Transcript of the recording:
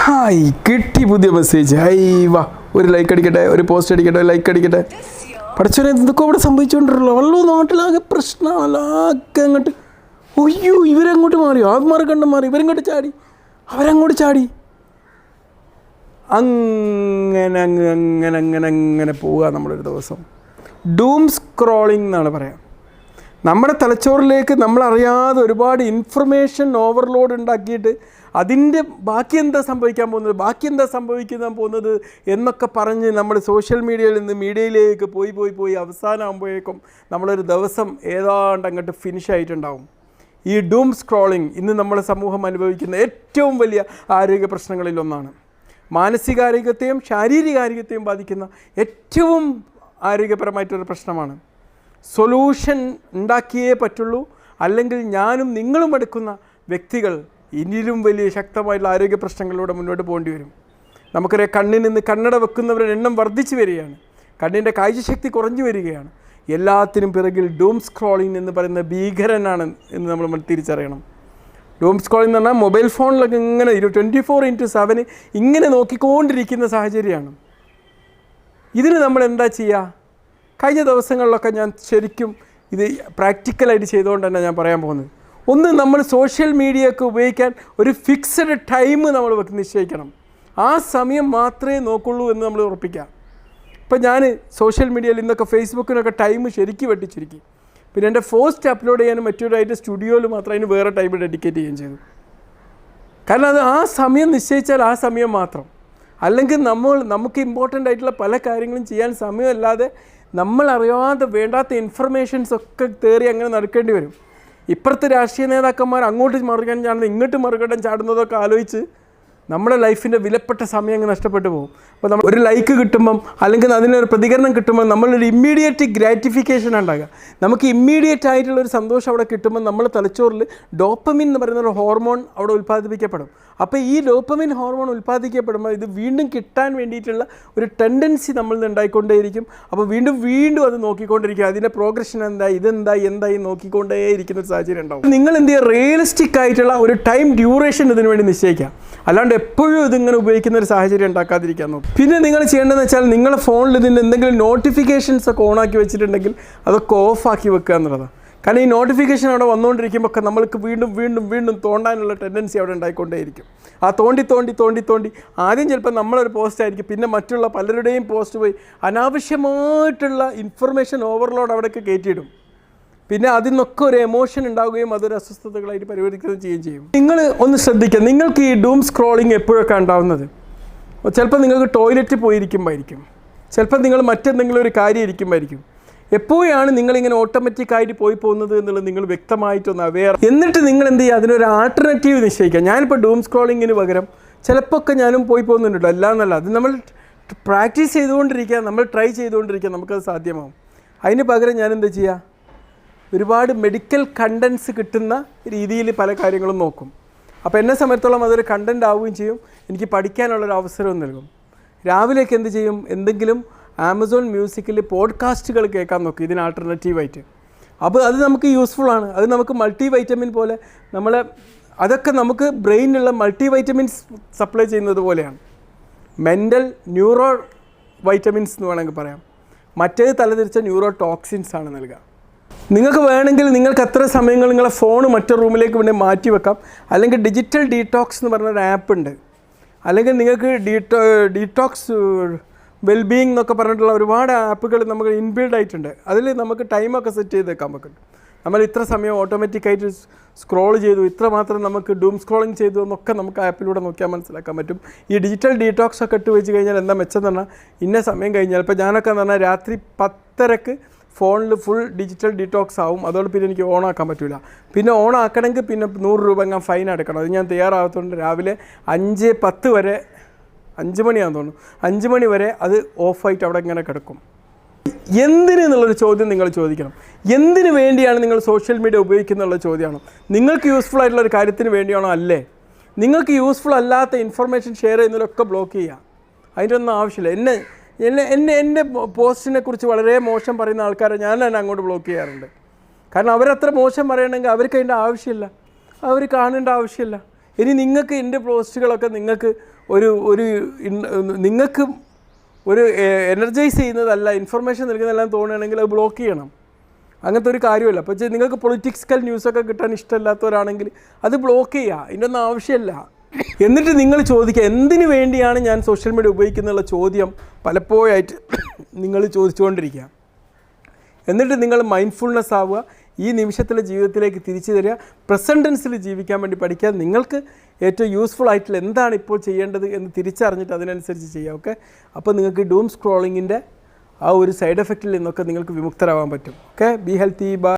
Hi കിട്ടി പുതിയ message high വാ ഒരു ലൈക്ക് അടിക്കട്ടെ ഒരു പോസ്റ്റ് അടിക്കട്ടെ ലൈക്ക് അടിക്കട്ടെ. പഠിച്ചവനെ എന്തൊക്കെ ഇവിടെ സംഭവിച്ചുകൊണ്ടിരുള്ളൂ വള്ളൂ നാട്ടിലാകെ പ്രശ്നമല്ല ആകെ അങ്ങോട്ട് ഒയ്യോ ഇവരങ്ങോട്ട് മാറി. ആത്മാർ കണ്ട് മാറി. ഇവരങ്ങോട്ട് ചാടി. അവരങ്ങോട്ട് ചാടി. അങ്ങനെ അങ്ങ് അങ്ങനെ അങ്ങനെ അങ്ങനെ പോവുക നമ്മളൊരു ദിവസം. ഡൂംസ് സ്ക്രോളിംഗ് എന്നാണ് പറയാം. നമ്മുടെ തലച്ചോറിലേക്ക് നമ്മൾ അറിയാതെ ഒരുപാട് ഇൻഫർമേഷൻ ഓവർലോഡ് ഉണ്ടാക്കിയിട്ട് അതിന്റെ ബാക്കി എന്താ സംഭവിക്കാൻ പോകുന്നത്? ബാക്കി എന്താ സംഭവിക്കാൻ പോകുന്നത് എന്നൊക്കെ പറഞ്ഞ് നമ്മൾ സോഷ്യൽ മീഡിയയിൽ നിന്ന് മീഡിയയിലേക്ക് പോയി പോയി പോയി അവസാനമാകുമ്പോഴേക്കും നമ്മളൊരു ദിവസം ഏതാണ്ട് അങ്ങോട്ട് ഫിനിഷ് ആയിട്ടുണ്ടാവും. ഈ ഡൂം സ്ക്രോളിംഗ് ഇന്ന് നമ്മുടെ സമൂഹം അനുഭവിക്കുന്ന ഏറ്റവും വലിയ ആരോഗ്യ പ്രശ്നങ്ങളിലൊന്നാണ് മാനസികാരോഗ്യത്തെയും ശാരീരികാരോഗ്യത്തെയും ബാധിക്കുന്ന ഏറ്റവും ആരോഗ്യപരമായിട്ടൊരു പ്രശ്നമാണ്. സൊല്യൂഷൻ ഉണ്ടാക്കിയേ പറ്റുള്ളൂ. അല്ലെങ്കിൽ ഞാനും നിങ്ങളും എടുക്കുന്ന വ്യക്തികൾ ഇനിയും വലിയ ശക്തമായിട്ടുള്ള ആരോഗ്യ പ്രശ്നങ്ങളിലൂടെ മുന്നോട്ട് പോകേണ്ടി വരും. നമുക്കറിയാം കണ്ണിൽ നിന്ന് കണ്ണട വെക്കുന്നവരുടെ എണ്ണം വർദ്ധിച്ചു വരികയാണ്. കണ്ണിന്റെ കാഴ്ചശക്തി കുറഞ്ഞു വരികയാണ്. എല്ലാത്തിനും പിറകിൽ ഡൂം സ്ക്രോളിംഗ് എന്ന് പറയുന്ന ഭീകരനാണ് എന്ന് നമ്മൾ തിരിച്ചറിയണം. ഡൂം സ്ക്രോളിംഗ് എന്ന് പറഞ്ഞാൽ മൊബൈൽ ഫോണിലൊക്കെ ഇങ്ങനെ ഇരു ട്വന്റി ഫോർ ഇന്റു സെവന് ഇങ്ങനെ നോക്കിക്കൊണ്ടിരിക്കുന്ന സാഹചര്യമാണ്. ഇതിന് നമ്മൾ എന്താ ചെയ്യുക? കഴിഞ്ഞ ദിവസങ്ങളിലൊക്കെ ഞാൻ ശരിക്കും ഇത് പ്രാക്ടിക്കലായിട്ട് ചെയ്തുകൊണ്ട് തന്നെ ഞാൻ പറയാൻ പോകുന്നത്. ഒന്ന് നമ്മൾ സോഷ്യൽ മീഡിയ ഒക്കെ ഉപയോഗിക്കാൻ ഒരു ഫിക്സഡ് ടൈം നമ്മൾ നിശ്ചയിക്കണം. ആ സമയം മാത്രമേ നോക്കുള്ളൂ എന്ന് നമ്മൾ ഉറപ്പിക്കാം ഇപ്പം ഞാൻ സോഷ്യൽ മീഡിയയിൽ ഇന്നൊക്കെ ഫേസ്ബുക്കിനൊക്കെ ടൈം ശരിക്കും വെട്ടിച്ചിരിക്കും. പിന്നെ എന്റെ ഫോസ്റ്റ് അപ്ലോഡ് ചെയ്യാനും മറ്റൊരായിട്ട് സ്റ്റുഡിയോയിൽ മാത്രം അതിന് വേറെ ടൈം ഡെഡിക്കേറ്റ് ചെയ്യുകയും ചെയ്തു. കാരണം അത് ആ സമയം നിശ്ചയിച്ചാൽ ആ സമയം മാത്രം. അല്ലെങ്കിൽ നമ്മൾ നമുക്ക് ഇമ്പോർട്ടന്റ് ആയിട്ടുള്ള പല കാര്യങ്ങളും ചെയ്യാൻ സമയമല്ലാതെ നമ്മൾ അറിയാതെ വേണ്ടാത്ത ഇൻഫർമേഷൻസ് ഒക്കെ തേറി അങ്ങനെ നടക്കേണ്ടി വരും. ഇപ്പുറത്തെ രാഷ്ട്രീയ നേതാക്കന്മാർ അങ്ങോട്ട് മറുകടം ചാടുന്നത് ഇങ്ങോട്ട് മറുകടം ചാടുന്നതൊക്കെ ആലോചിച്ച് നമ്മുടെ ലൈഫിന്റെ വിലപ്പെട്ട സമയം അങ്ങ് നഷ്ടപ്പെട്ടു പോകും. അപ്പോൾ നമ്മൾ ഒരു ലൈക്ക് കിട്ടുമ്പം അല്ലെങ്കിൽ അതിനൊരു പ്രതികരണം കിട്ടുമ്പോൾ നമ്മളൊരു ഇമ്മീഡിയറ്റ് ഗ്രാറ്റിഫിക്കേഷൻ ഉണ്ടാകുക. നമുക്ക് ഇമ്മീഡിയറ്റ് ആയിട്ടുള്ള ഒരു സന്തോഷം അവിടെ കിട്ടുമ്പോൾ നമ്മൾ തലച്ചോറിൽ ഡോപ്പമിൻ എന്ന് പറയുന്ന ഒരു ഹോർമോൺ അവിടെ ഉൽപ്പാദിപ്പിക്കപ്പെടും. അപ്പോൾ ഈ ലോപ്പമിൻ ഹോർമോൺ ഉൽപ്പാദിക്കപ്പെടുമ്പോൾ ഇത് വീണ്ടും കിട്ടാൻ വേണ്ടിയിട്ടുള്ള ഒരു ടെൻഡൻസി നമ്മളിൽ ഉണ്ടായിക്കൊണ്ടേയിരിക്കും. അപ്പോൾ വീണ്ടും വീണ്ടും അത് നോക്കിക്കൊണ്ടിരിക്കുക. അതിന്റെ പ്രോഗ്രഷൻ എന്താ? ഇതെന്താ? എന്തായി നോക്കിക്കൊണ്ടേ ഇരിക്കുന്ന ഒരു സാഹചര്യം ഉണ്ടാവും. നിങ്ങൾ എന്ത് ചെയ്യുക? റിയലിസ്റ്റിക് ആയിട്ടുള്ള ഒരു ടൈം ഡ്യൂറേഷൻ ഇതിനു വേണ്ടി നിശ്ചയിക്കാം അല്ലാണ്ട് എപ്പോഴും ഇതിങ്ങനെ ഉപയോഗിക്കുന്ന ഒരു സാഹചര്യം ഉണ്ടാക്കാതിരിക്കാൻ നോക്കും പിന്നെ നിങ്ങൾ ചെയ്യേണ്ടതെന്ന് വെച്ചാൽ നിങ്ങളുടെ ഫോണിൽ ഇതിന്റെ എന്തെങ്കിലും നോട്ടിഫിക്കേഷൻസ് ഒക്കെ ഓണാക്കി വെച്ചിട്ടുണ്ടെങ്കിൽ അതൊക്കെ ഓഫാക്കി വെക്കുക എന്നുള്ളതാണ്. കാരണം ഈ നോട്ടിഫിക്കേഷൻ അവിടെ വന്നുകൊണ്ടിരിക്കുമ്പോൾ ഒക്കെ നമ്മൾക്ക് വീണ്ടും വീണ്ടും വീണ്ടും തോണ്ടാനുള്ള ടെൻഡൻസി അവിടെ ഉണ്ടായിക്കൊണ്ടേയിരിക്കും. ആ തോണ്ടി തോണ്ടി തോണ്ടി തോണ്ടി ആദ്യം ചിലപ്പോൾ നമ്മളൊരു പോസ്റ്റ് ആയിരിക്കും. പിന്നെ മറ്റുള്ള പലരുടെയും പോസ്റ്റ് പോയി അനാവശ്യമായിട്ടുള്ള ഇൻഫർമേഷൻ ഓവർലോഡ് അവിടെയൊക്കെ കയറ്റിയിടും. പിന്നെ അതിൽ നിന്നൊക്കെ ഒരു എമോഷൻ ഉണ്ടാവുകയും അതൊരു അസ്വസ്ഥതകളായിട്ട് പരിവർത്തിക്കുകയും ചെയ്യുകയും ചെയ്യും. നിങ്ങൾ ഒന്ന് ശ്രദ്ധിക്കുക. നിങ്ങൾക്ക് ഈ ഡൂം സ്ക്രോളിങ് എപ്പോഴൊക്കെ ഉണ്ടാവുന്നത്? ചിലപ്പോൾ നിങ്ങൾക്ക് ടോയ്ലറ്റ് പോയിരിക്കുമ്പോഴായിരിക്കും ചിലപ്പോൾ നിങ്ങൾ മറ്റെന്തെങ്കിലും ഒരു കാര്യം ഇരിക്കുമ്പോഴായിരിക്കും എപ്പോഴാണ് നിങ്ങളിങ്ങനെ ഓട്ടോമാറ്റിക്കായിട്ട് പോയി പോകുന്നത് എന്നുള്ളത് നിങ്ങൾ വ്യക്തമായിട്ടൊന്ന് അവെയർ എന്നിട്ട് നിങ്ങൾ എന്ത് ചെയ്യുക? അതിനൊരു ആൾട്ടർനേറ്റീവ് നിശ്ചയിക്കുക. ഞാനിപ്പോൾ ഡൂം സ്ക്രോളിങ്ങിന് പകരം ചിലപ്പോൾ ഞാനും പോയി പോകുന്നുണ്ടല്ലോ. അല്ല എന്നല്ല അത് നമ്മൾ പ്രാക്ടീസ് ചെയ്തുകൊണ്ടിരിക്കുക നമ്മൾ ട്രൈ ചെയ്തുകൊണ്ടിരിക്കുക നമുക്കത് സാധ്യമാവും. അതിന് പകരം ഞാൻ എന്താ ചെയ്യുക? ഒരുപാട് മെഡിക്കൽ കണ്ടൻസ് കിട്ടുന്ന രീതിയിൽ പല കാര്യങ്ങളും നോക്കും. അപ്പോൾ എന്നെ സംബന്ധിച്ചോളം അതൊരു കണ്ടന്റ് ആവുകയും ചെയ്യും. എനിക്ക് പഠിക്കാനുള്ളൊരു അവസരവും നൽകും. രാവിലെയൊക്കെ എന്ത് ചെയ്യും? എന്തെങ്കിലും ആമസോൺ മ്യൂസിക്കിൽ പോഡ്കാസ്റ്റുകൾ കേൾക്കാൻ നോക്കും ഇതിന് ആൾട്ടർനേറ്റീവായിട്ട് അപ്പോൾ അത് നമുക്ക് യൂസ്ഫുൾ ആണ്. അത് നമുക്ക് മൾട്ടി വൈറ്റമിൻ പോലെ നമ്മളെ അതൊക്കെ നമുക്ക് ബ്രെയിനിലുള്ള മൾട്ടി വൈറ്റമിൻസ് സപ്ലൈ ചെയ്യുന്നത് പോലെയാണ്. മെന്റൽ ന്യൂറോ വൈറ്റമിൻസ് എന്ന് വേണമെങ്കിൽ പറയാം. മറ്റേത് തലതിരിച്ച ന്യൂറോ ടോക്സിൻസ് ആണ് നൽകുക. നിങ്ങൾക്ക് വേണമെങ്കിൽ നിങ്ങൾക്ക് എത്ര സമയങ്ങൾ നിങ്ങളെ ഫോൺ മറ്റൊരു റൂമിലേക്ക് വേണ്ടി മാറ്റി വെക്കാം. അല്ലെങ്കിൽ ഡിജിറ്റൽ ഡീടോക്സ് എന്ന് പറഞ്ഞൊരു ആപ്പ് ഉണ്ട്. അല്ലെങ്കിൽ നിങ്ങൾക്ക് ഡീടോ ഡീടോക്സ് വെൽബീയിങ് എന്നൊക്കെ പറഞ്ഞിട്ടുള്ള ഒരുപാട് ആപ്പുകൾ നമുക്ക് ഇൻബിൽഡ് ആയിട്ടുണ്ട്. അതിൽ നമുക്ക് ടൈമൊക്കെ സെറ്റ് ചെയ്ത് വെക്കാൻ പറ്റും. നമ്മൾ ഇത്ര സമയം ഓട്ടോമാറ്റിക്കായിട്ട് സ്ക്രോൾ ചെയ്തു ഇത്ര മാത്രം നമുക്ക് ഡൂം സ്ക്രോളിങ് ചെയ്തു എന്നൊക്കെ നമുക്ക് ആപ്പിലൂടെ നോക്കിയാൽ മനസ്സിലാക്കാൻ പറ്റും. ഈ ഡിജിറ്റൽ ഡീടോക്സ് ഒക്കെ ഇട്ട് വെച്ച് കഴിഞ്ഞാൽ എന്താ മെച്ചം എന്ന് പറഞ്ഞാൽ ഇന്ന സമയം കഴിഞ്ഞാൽ ഇപ്പോൾ ഞാനൊക്കെ എന്ന് പറഞ്ഞാൽ രാത്രി പത്തരക്ക് ഫോണിൽ ഫുൾ ഡിജിറ്റൽ ഡീടോക്സ് ആവും. അതോട് പിന്നെ എനിക്ക് ഓൺ ആക്കാൻ പറ്റില്ല പിന്നെ ഓൺ ആക്കണമെങ്കിൽ പിന്നെ നൂറ് രൂപ ഞാൻ ഫൈൻ അടക്കണം അത് ഞാൻ തയ്യാറാകത്തോണ്ട് രാവിലെ അഞ്ച് പത്ത് വരെ അഞ്ച് മണിയാണെന്ന് തോന്നുന്നു. അഞ്ച് മണി വരെ അത് ഓഫായിട്ട് അവിടെ ഇങ്ങനെ കിടക്കും. എന്തിന് എന്നുള്ളൊരു ചോദ്യം നിങ്ങൾ ചോദിക്കണം. എന്തിനു വേണ്ടിയാണ് നിങ്ങൾ സോഷ്യൽ മീഡിയ ഉപയോഗിക്കുന്നുള്ള ചോദ്യമാണ്. നിങ്ങൾക്ക് യൂസ്ഫുൾ ആയിട്ടുള്ള ഒരു കാര്യത്തിന് വേണ്ടിയാണോ അല്ലേ? നിങ്ങൾക്ക് യൂസ്ഫുൾ അല്ലാത്ത ഇൻഫർമേഷൻ ഷെയർ ചെയ്യുന്നതിലൊക്കെ ബ്ലോക്ക് ചെയ്യുക അതിന്റെ ഒന്നും ആവശ്യമില്ല. എന്നെ എന്നെ എന്നെ എന്റെ പോസ്റ്റിനെ കുറിച്ച് വളരെ മോശം പറയുന്ന ആൾക്കാരെ ഞാൻ തന്നെ അങ്ങോട്ട് ബ്ലോക്ക് ചെയ്യാറുണ്ട്. കാരണം അവരത്ര മോശം പറയണമെങ്കിൽ അവർക്ക് അതിന്റെ ആവശ്യമില്ല. അവർ കാണേണ്ട ആവശ്യമില്ല. ഇനി നിങ്ങൾക്ക് എന്റെ പോസ്റ്റുകളൊക്കെ നിങ്ങൾക്ക് ഒരു ഒരു നിങ്ങൾക്ക് ഒരു എനർജൈസ് ചെയ്യുന്നതല്ല ഇൻഫർമേഷൻ നൽകുന്നതെല്ലാം തോന്നുകയാണെങ്കിൽ അത് ബ്ലോക്ക് ചെയ്യണം. അങ്ങനത്തെ ഒരു കാര്യമല്ല. അപ്പോൾ നിങ്ങൾക്ക് പൊളിറ്റിക്സിക്കൽ ന്യൂസൊക്കെ കിട്ടാൻ ഇഷ്ടമില്ലാത്തവരാണെങ്കിൽ അത് ബ്ലോക്ക് ചെയ്യുക. ഇതിന്റെ ഒന്നും ആവശ്യമില്ല. എന്നിട്ട് നിങ്ങൾ ചോദിക്കുക എന്തിനു വേണ്ടിയാണ് ഞാൻ സോഷ്യൽ മീഡിയ ഉപയോഗിക്കുന്നുള്ള ചോദ്യം പലപ്പോഴായിട്ട് നിങ്ങൾ ചോദിച്ചുകൊണ്ടിരിക്കുക. എന്നിട്ട് നിങ്ങൾ മൈൻഡ്ഫുൾനെസ് ആവുക. ഈ നിമിഷത്തിലെ ജീവിതത്തിലേക്ക് തിരിച്ചു തരിക. പ്രസന്റൻസിൽ ജീവിക്കാൻ വേണ്ടി പഠിക്കുക. നിങ്ങൾക്ക് ഏറ്റവും യൂസ്ഫുൾ ആയിട്ടുള്ള എന്താണ് ഇപ്പോൾ ചെയ്യേണ്ടത് എന്ന് തിരിച്ചറിഞ്ഞിട്ട് അതിനനുസരിച്ച് ചെയ്യുക ഓക്കെ അപ്പോൾ നിങ്ങൾക്ക് ഡൂം സ്ക്രോളിങ്ങിന്റെ ആ ഒരു സൈഡ് എഫക്റ്റിൽ നിന്നൊക്കെ നിങ്ങൾക്ക് വിമുക്തരാവാൻ പറ്റും ഓക്കെ ബി ഹെൽത്തി ബൈ